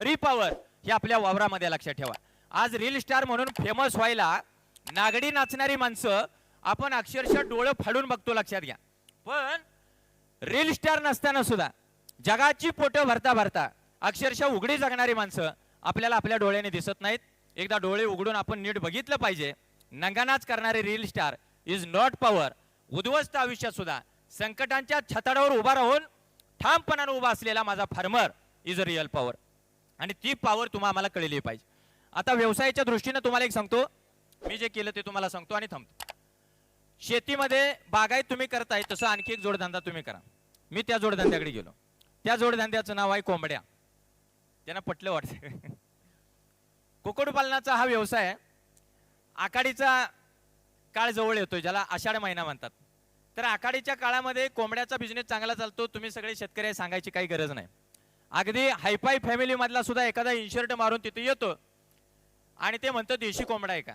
रिपावर हे आपल्या वावरामध्ये लक्षात ठेवा. आज रील स्टार म्हणून फेमस व्हायला नागडी नाचणारी माणसं आपण अक्षरशः डोळं फाडून बघतो लक्षात घ्या. पण रील स्टार नसताना सुद्धा जगाची पोटं भरता भरता अक्षरशः उघडी जगणारी माणसं आपल्याला आपल्या डोळ्याने दिसत नाहीत. एकदा डोळे उघडून आपण नीट बघितलं पाहिजे. नंगानाच करणारे reel star is not power उद्ध्वस्त आयुष्यात सुद्धा संकटांच्या छताडावर उभा राहून ठामपणानं उभा असलेला माझा farmer is a real power आणि ती पॉवर तुम्हाला आम्हाला कळली पाहिजे. आता व्यवसायाच्या दृष्टीने तुम्हाला एक सांगतो. मी जे केलं ते तुम्हाला सांगतो आणि थांबतो. शेतीमध्ये बागायत तुम्ही करताय तसं आणखी एक जोडधंदा तुम्ही करा. मी त्या जोडधंद्याकडे गेलो. त्या जोडधंद्याचं नाव आहे कोंबड्या. त्यांना पटलं वाटतं. कुक्कुटपालनाचा हा व्यवसाय आखाडीचा काळ जवळ येतोय ज्याला आषाढ महिना म्हणतात. तर आखाडीच्या काळामध्ये कोंबड्याचा बिझनेस चांगला चालतो. तुम्ही सगळे शेतकरी सांगायची काही गरज नाही. अगदी हायफाय फॅमिलीमधला सुद्धा एखादा इन्शर्ट मारून तिथे येतो. आणि ते म्हणतं देशी कोंबडा आहे का?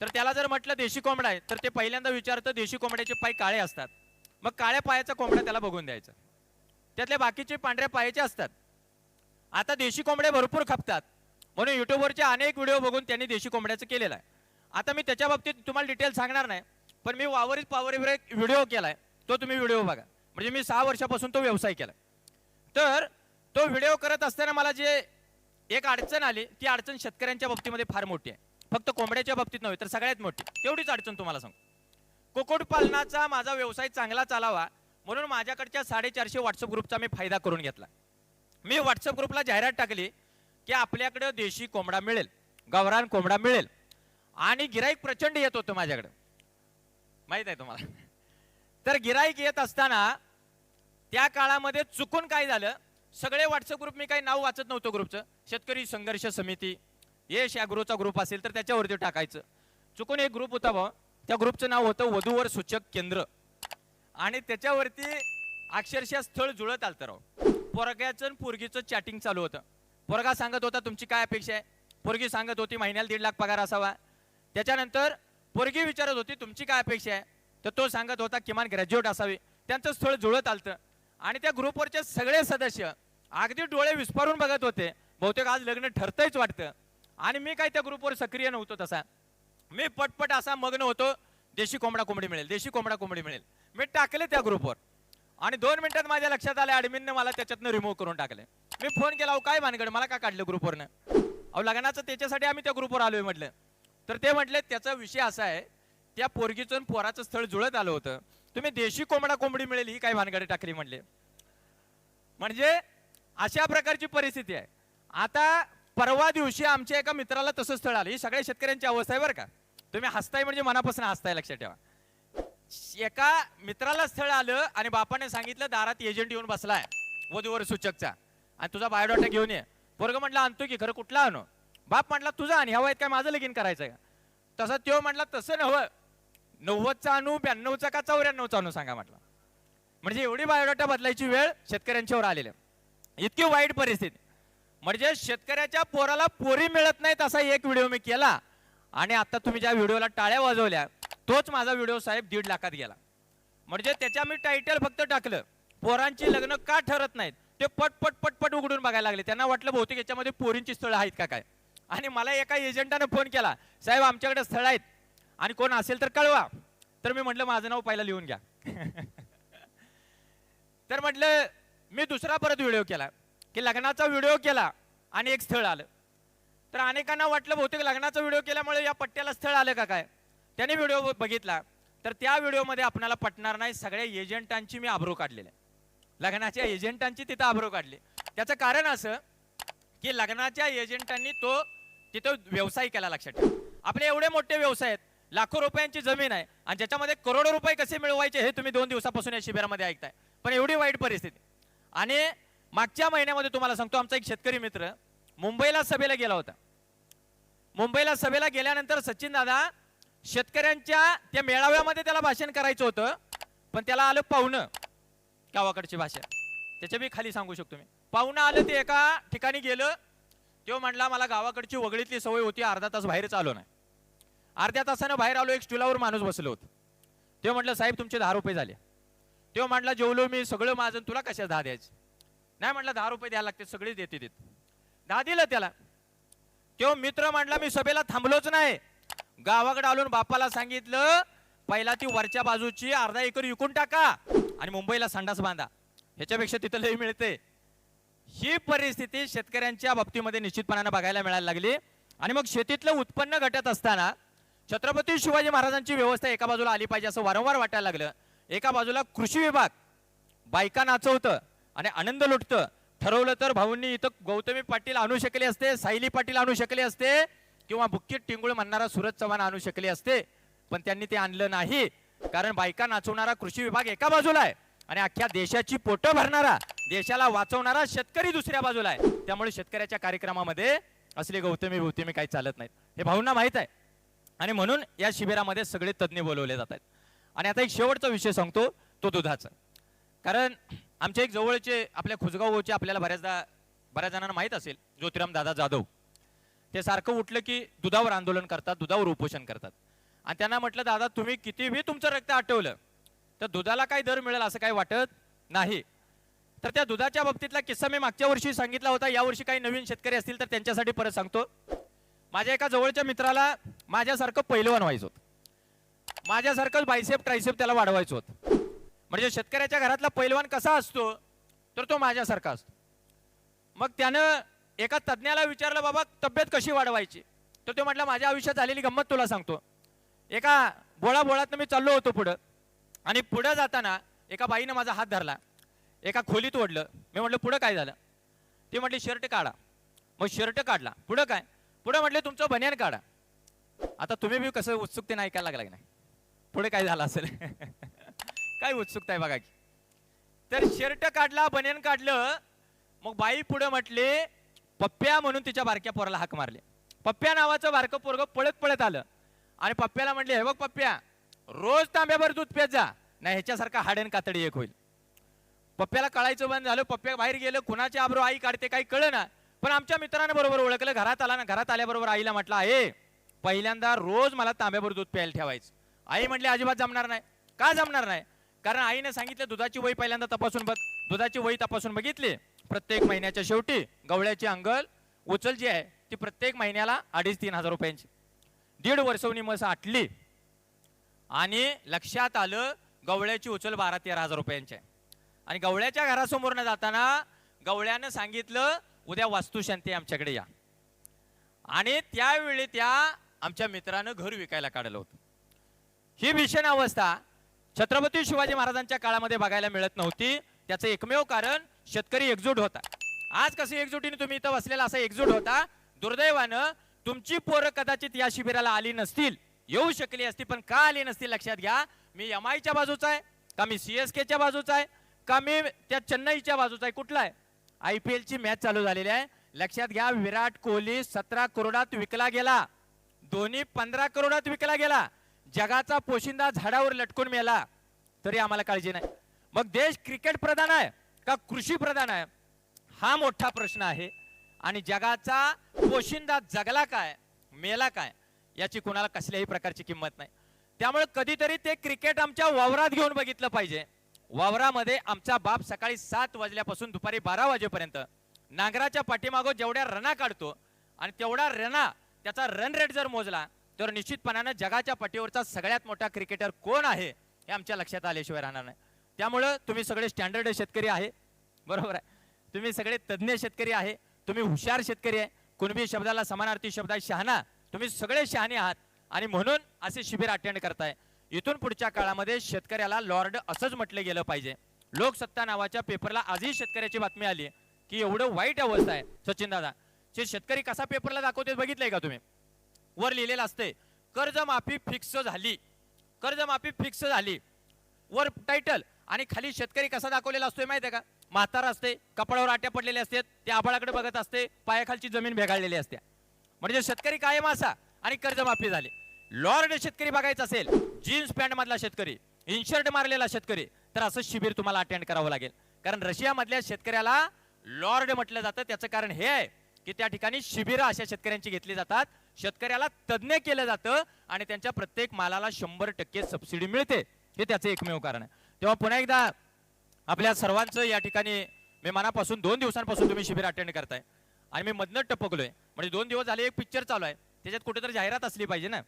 तर त्याला जर म्हटलं देशी कोंबडा आहे तर ते पहिल्यांदा विचारतं देशी कोंबड्याचे पाय काळे असतात. मग काळ्या पायाचा कोंबडा त्याला बघून द्यायचा. त्यातले बाकीचे पांढऱ्या पायाचे असतात. आता देशी कोंबडे भरपूर खपतात. म्हणून युट्यूबवरचे अनेक व्हिडिओ बघून त्यांनी देशी कोंबड्याचं केलेलं आहे. आता मी त्याच्या बाबतीत तुम्हाला डिटेल सांगणार नाही पण मी वावरीत पावरीवर एक व्हिडिओ केलाय. तो तुम्ही व्हिडिओ बघा. म्हणजे मी सहा वर्षापासून तो व्यवसाय केला तर तो व्हिडिओ करत असताना मला जे एक अडचण आली ती अडचण शेतकऱ्यांच्या बाबतीमध्ये फार मोठी आहे. फक्त कोंबड्याच्या बाबतीत नव्हे तर सगळ्यात मोठी. तेवढीच अडचण तुम्हाला सांगू. कुक्कुटपालनाचा माझा व्यवसाय चांगला चालावा म्हणून माझ्याकडच्या साडेचारशे व्हॉट्सअप ग्रुपचा मी फायदा करून घेतला. मी व्हॉट्सअप ग्रुपला जाहिरात टाकली की आपल्याकडे देशी कोंबडा मिळेल गवरान कोंबडा मिळेल आणि गिराईक प्रचंड येत होतं माझ्याकडे. माहीत आहे तुम्हाला? तर गिराईक येत असताना त्या काळामध्ये चुकून काय झालं? सगळे व्हॉट्सअप ग्रुप मी काही नाव वाचत नव्हतं ग्रुपचं शेतकरी संघर्ष समिती यश अॅग्रोचा ग्रुप असेल तर त्याच्यावरती टाकायचं. चुकून एक ग्रुप होता भाऊ. त्या ग्रुपचं नाव होतं वधूवर सूचक केंद्र. आणि त्याच्यावरती अक्षरशः स्थळ जुळत आलं राव. पोरग्याचं आणि पोरगीचं चॅटिंग चालू होतं. पोरगा सांगत होता तुमची काय अपेक्षा आहे? पोरगी सांगत होती महिन्याला दीड लाख पगार असावा. त्याच्यानंतर पोरगी विचारत होती तुमची काय अपेक्षा आहे? तर तो सांगत होता किमान ग्रॅज्युएट असावी. त्यांचं स्थळ जुळत आलतं. आणि त्या ग्रुपवरचे सगळे सदस्य अगदी डोळे विस्फारून बघत होते. बहुतेक आज लग्न ठरतंयच वाटतं. आणि मी काय त्या ग्रुपवर सक्रिय नव्हतो तसा. मी पटपट असा मग्न होतो. देशी कोंबडा कोंबडी मिळेल देशी कोंबडा कोंबडी मिळेल. मी टाकले त्या ग्रुपवर आणि दोन मिनिटात माझ्या लक्षात आलं ऍडमिनने मला त्याच्यातनं रिमूव्ह करून टाकले. मी फोन केला अहो काय भानगड मला का काढलं ग्रुपवरनं अहो लग्नाचं त्याच्यासाठी आम्ही त्या ग्रुपवर आलोय म्हटलं. तर ते म्हटले त्याचा विषय असा आहे त्या पोरगीचं पोराचं स्थळ जुळत आलं होतं. तुम्ही देशी कोंबडा कोंबडी मिळेल ही काय भानगडे टाकली म्हणले. म्हणजे अशा प्रकारची परिस्थिती आहे. आता परवा दिवशी आमच्या एका मित्राला तसं स्थळ आलं. ही सगळ्या शेतकऱ्यांची अवस्था आहे बरं का. तुम्ही हसताय म्हणजे मनापासून हसताय लक्षात ठेवा. एका मित्राला स्थळ आलं आणि बापाने सांगितलं दारात एजंट येऊन बसलाय वधूवर सूचकचा. आणि तुझा बायोडाटा घेऊन ये. पोरग म्हटलं आणतो की खरं कुठला आणू? बाप म्हटला तुझा आणि हवं वयात काय माझं लगीन करायचं का? तसा तो म्हटला तसं नव्हं. नव्वदचा आणू ब्याण्णवचा का चौऱ्याण्णवचा आणू सांगा म्हटलं. म्हणजे एवढी बायोडाटा बदलायची वेळ शेतकऱ्यांच्यावर आलेली आहे. इतकी वाईट परिस्थिती. म्हणजे शेतकऱ्याच्या पोराला पोरी मिळत नाहीत असा एक व्हिडिओ मी केला आणि आता तुम्ही ज्या व्हिडिओला टाळ्या वाजवल्या तोच माझा व्हिडिओ साहेब दीड लाखात गेला. म्हणजे त्याच्या मी टायटल फक्त टाकलं. पोरांची लग्न का ठरत नाहीत? ते पटपट पटपट उघडून बघायला लागले. त्यांना वाटलं बहुतेक याच्यामध्ये पोरींची स्थळं आहेत का काय? आणि मला एका एजंटानं फोन केला. साहेब आमच्याकडे स्थळ आहेत. आणि कोण असेल तर कळवा. तर मी म्हटलं माझं नाव पहिला लिहून घ्या. तर म्हटलं मी दुसरा परत व्हिडिओ केला. की लग्नाचा व्हिडिओ केला आणि एक स्थळ आलं. तर अनेकांना वाटलं बहुतेक लग्नाचा व्हिडिओ केल्यामुळे या पट्ट्याला स्थळ आलं का काय? त्याने व्हिडिओ बघितला. तर त्या व्हिडिओमध्ये आपल्याला पटणार नाही सगळ्या एजंटांची मी आब्रो काढलेले आहे. लग्नाच्या एजंटांची तिथं आब्रो काढली. त्याचं कारण असं की लग्नाच्या एजंटांनी तो तिथं व्यवसाय केला लक्षात ठेवा. आपले एवढे मोठे व्यवसाय आहेत लाखो रुपयांची जमीन आहे आणि ज्याच्यामध्ये करोडो रुपये कसे मिळवायचे हे तुम्ही दोन दिवसापासून या शिबिरामध्ये ऐकताय. पण एवढी वाईट परिस्थिती. आणि मागच्या महिन्यामध्ये तुम्हाला सांगतो आमचा एक शेतकरी मित्र मुंबईला सभेला गेला होता. मुंबईला सभेला गेल्यानंतर सचिन दादा शेतकऱ्यांच्या त्या मेळाव्यामध्ये त्याला भाषण करायचं होतं पण त्याला आलं पाहुणं गावाकडची भाषा. त्याच्या मी खाली सांगू शकतो मी. पाहुणं आलं ते एका ठिकाणी गेलं. तो म्हणला मला गावाकडची वगळीतली सवय होती अर्धा तास बाहेरच आलो नाही. अर्ध्या तासानं बाहेर आलो एक स्टुलावर माणूस बसलो होत. ते म्हटलं साहेब तुमचे दहा रुपये झाले. तेव्हा म्हटलं जेवलो मी सगळं माझं तुला कशा दहा द्यायचे? नाही म्हटलं दहा रुपये द्यायला लागते सगळेच देते देत. दहा दिलं त्याला. तेव्हा मित्र म्हटला मी सभेला थांबलोच नाही. गावाकडे आलून बापाला सांगितलं पहिला ती वरच्या बाजूची अर्धा एकर विकून टाका आणि मुंबईला संडास बांधा. ह्याच्यापेक्षा तिथं लय मिळते. ही परिस्थिती शेतकऱ्यांच्या बाबतीमध्ये निश्चितपणानं बघायला मिळायला लागली. आणि मग शेतीतलं उत्पन्न घटत असताना छत्रपती शिवाजी महाराजांची व्यवस्था एका बाजूला आली पाहिजे असं वारंवार वाटायला लागलं. एका बाजूला कृषी विभाग बायका नाचवतं आणि आनंद लुटतं. ठरवलं तर भाऊंनी इथं गौतमी पाटील आणू शकले असते सायली पाटील आणू शकले असते किंवा बुक्कीत टिंगुळ म्हणणारा सुरज चव्हाण आणू शकले असते. पण त्यांनी ते आणलं नाही. कारण बायका नाचवणारा कृषी विभाग एका बाजूला आहे आणि अख्ख्या देशाची पोटं भरणारा देशाला वाचवणारा शेतकरी दुसऱ्या बाजूला आहे. त्यामुळे शेतकऱ्याच्या कार्यक्रमामध्ये असले गौतमी भौतमी काही चालत नाहीत. हे भाऊंना माहीत आहे. आणि म्हणून या शिबिरामध्ये सगळे तज्ज्ञ बोलवले जात आहेत. आणि आता एक शेवटचा विषय सांगतो तो दुधाचा. कारण आमच्या एक जवळचे आपल्या खुजगावचे आपल्याला बऱ्याचदा बऱ्याच जणांना माहीत असेल ज्योतिराम दादा जाधव. ते सारखं उठलं की दुधावर आंदोलन करतात दुधावर उपोषण करतात. आणि त्यांना म्हटलं दादा तुम्ही कितीही तुमचं रक्त आटवलं तर दुधाला काय दर मिळेल असं काही वाटत नाही. तर त्या दुधाच्या बाबतीतला किस्सा मी मागच्या वर्षी सांगितला होता. यावर्षी काही नवीन शेतकरी असतील तर त्यांच्यासाठी परत सांगतो. माझ्या एका जवळच्या मित्राला माझ्यासारखं पहिलवान व्हायचं. होतं माझ्यासारखं बायसेप ट्रायसेप त्याला वाढवायचं. होतं म्हणजे शेतकऱ्याच्या घरातला पैलवान कसा असतो तर तो माझ्यासारखा असतो. मग त्यानं एका तज्ज्ञाला विचारलं बाबा तब्येत कशी वाढवायची? तर तो म्हटलं माझ्या आयुष्यात झालेली गंमत तुला सांगतो. एका बोळा बोळातनं मी चाललो होतो पुढं आणि पुढं जाताना एका बाईनं माझा हात धरला. एका खोलीत ओढलं. मी म्हटलं पुढं काय झालं? ती म्हटली शर्ट काढा. मग शर्ट काढला. पुढं काय? पुढं म्हटले तुमचं बनियान काढा. आता तुम्ही बी कसं उत्सुकतेने ऐकायला लागला की नाही? पुढे काय झालं असेल? काय उत्सुकता आहे बघा की. तर शर्ट काढला बनियन काढलं मग बाई पुढे म्हटले पप्प्या म्हणून तिच्या बारक्या पोराला हाक मारले. पप्प्या नावाचं बारकं पोरग पळत पळत आलं. आणि पप्प्याला म्हटले हे बघ पप्प्या रोज तांब्याभर दूध पेत जा नाही ह्याच्यासारखा हाडेन कातडी एक होईल. पप्प्याला कळायचं बंद झालं पप्प्या बाहेर गेलं कुणाची आबरो आई काढते काही कळलं ना. पण आमच्या मित्रांबरोबर ओळखलं घरात आला ना घरात आल्याबरोबर आईला म्हटलं आहे पहिल्यांदा रोज मला तांब्याभर दूध प्यायला ठेवायचं. आई म्हटली अजिबात जमणार नाही. का जमणार नाही? कारण आईने सांगितलं दुधाची वही पहिल्यांदा तपासून बघ. दुधाची वही तपासून बघितली. प्रत्येक महिन्याच्या शेवटी गवळ्याची अंगल उचल जी आहे ती प्रत्येक महिन्याला अडीच तीन हजार रुपयांची. दीड वर्षवणी मस आटली. आणि लक्षात आलं गवळ्याची उचल बारा तेरा हजार रुपयांची आहे. आणि गवळ्याच्या घरासमोर न जाताना गवळ्यानं सांगितलं उद्या वास्तुशांती आमच्याकडे या. आणि त्यावेळी त्या आमच्या मित्रानं घर विकायला काढलं होतं. ही भीषण अवस्था छत्रपती शिवाजी महाराजांच्या काळामध्ये बघायला मिळत नव्हती. त्याचं एकमेव कारण शेतकरी एकजूट होता. आज कसं एकजुटीने तुम्ही इथं बसलेला असा एकजूट होता दुर्दैवानं तुमची पोरं कदाचित या शिबिराला आली नसतील येऊ शकली असती पण का आली नसतील लक्षात घ्या. मी एम आयच्या बाजूचा आहे का मी सी एस केच्या बाजूचा आहे का मी त्या चेन्नईच्या बाजूचा आहे कुठला आहे? आय पी एलची मॅच चालू झालेली आहे. लक्षात घ्या विराट कोहली सतरा करोडात विकला गेला. धोनी पंधरा करोडात विकला गेला. जगाचा पोशिंदा झाडावर लटकून मेला. तरी आम्हाला काळजी नाही. मग देश क्रिकेट प्रधान आहे का कृषी प्रधान आहे? हा मोठा प्रश्न आहे. आणि जगाचा पोशिंदा जगला काय मेला काय याची कुणाला कसल्याही प्रकारची किंमत नाही. त्यामुळे कधीतरी ते क्रिकेट आमच्या वावरात घेऊन बघितलं पाहिजे. वावरामध्ये आमचा बाप सकाळी सात वाजल्यापासून दुपारी बारा वाजेपर्यंत नांगराच्या पाठीमागं जेवढ्या रना काढतो आणि तेवढा रना त्याचा रन रेट जर मोजला तर निश्चितपणानं जगाच्या पटीवरचा सगळ्यात मोठा क्रिकेटर कोण आहे हे आमच्या लक्षात आल्याशिवाय राहणार नाही. त्यामुळं तुम्ही सगळे स्टँडर्ड शेतकरी आहे बरोबर आहे. तुम्ही सगळे तज्ज्ञ शेतकरी आहे तुम्ही हुशार शेतकरी आहे कुणबी शब्दाला समानार्थी शब्द आहे शहाणा. तुम्ही सगळे शहाणे आहात आणि म्हणून असे शिबिर अटेंड करताय. इथून पुढच्या काळामध्ये शेतकऱ्याला लॉर्ड असंच म्हटलं गेलं पाहिजे. लोकसत्ता नावाच्या पेपरला आजही शेतकऱ्याची बातमी आली की एवढं वाईट अवस्था आहे. सचिन दादा जे शेतकरी कसा पेपरला दाखवते बघितलंय का तुम्ही? वर लिहिलेलं असते कर्जमाफी फिक्स झाली. कर्जमाफी फिक्स झाली. वर टायटल आणि खाली शेतकरी कसा दाखवलेला असतोय माहिती आहे का? म्हातारा असते कपाळावर आट्या पडलेल्या असते त्या आबाळाकडे बघत असते पायाखालची जमीन भेगाळलेली असते. म्हणजे शेतकरी कायम असा आणि कर्जमाफी झाली. लॉर्ड शेतकरी बघायचा असेल जीन्स पॅन्ट मधला शेतकरी इनशर्ट मारलेला शेतकरी तर असं शिबिर तुम्हाला अटेंड करावं लागेल. कारण रशिया मधल्या शेतकऱ्याला लॉर्ड म्हटलं जातं त्याचं कारण हे आहे. की त्या ठिकाणी शिबिरं अशा शेतकऱ्यांची घेतली जातात. शेतकऱ्याला तज्ज्ञ केलं जातं आणि त्यांच्या प्रत्येक मालाला शंभर टक्के सबसिडी मिळते. हे त्याचं एकमेव कारण आहे. तेव्हा पुन्हा एकदा आपल्या सर्वांचं या ठिकाणी मी मनापासून दोन दिवसांपासून तुम्ही शिबिर अटेंड करताय. आणि मी मधनं टपकलोय. म्हणजे दोन दिवस झाले एक पिक्चर चालू आहे. त्याच्यात कुठेतरी जाहिरात असली पाहिजे ना.